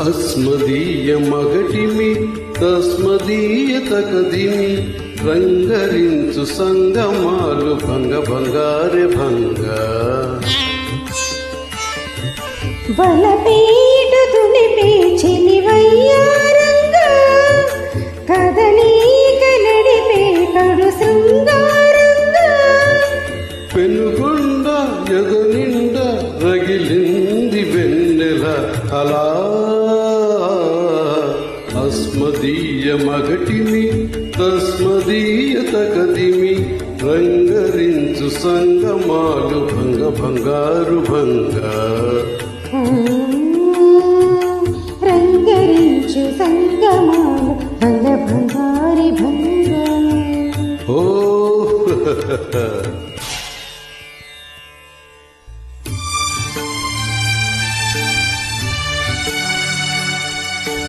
అస్మదీయ మగటిమి తస్మదీయ తకదిమి రంగరించు సంగమాలు భంగ భంగారె భంగ. వలపేటు తులిపే చెలివయ్యారంగా కదలీక నడిపే కడు శృంగారంగా. పెనుగొండ ఎదనిండ రగిలింది వెన్నెల అలా అస్మదీయ మగటిమి తస్మదీయ తకదిమి రంగరించు సంగమాలు భంగ భంగారు భంగ. రంగరించు సంగమాలు భంగ భంగారి భంగ. ఓ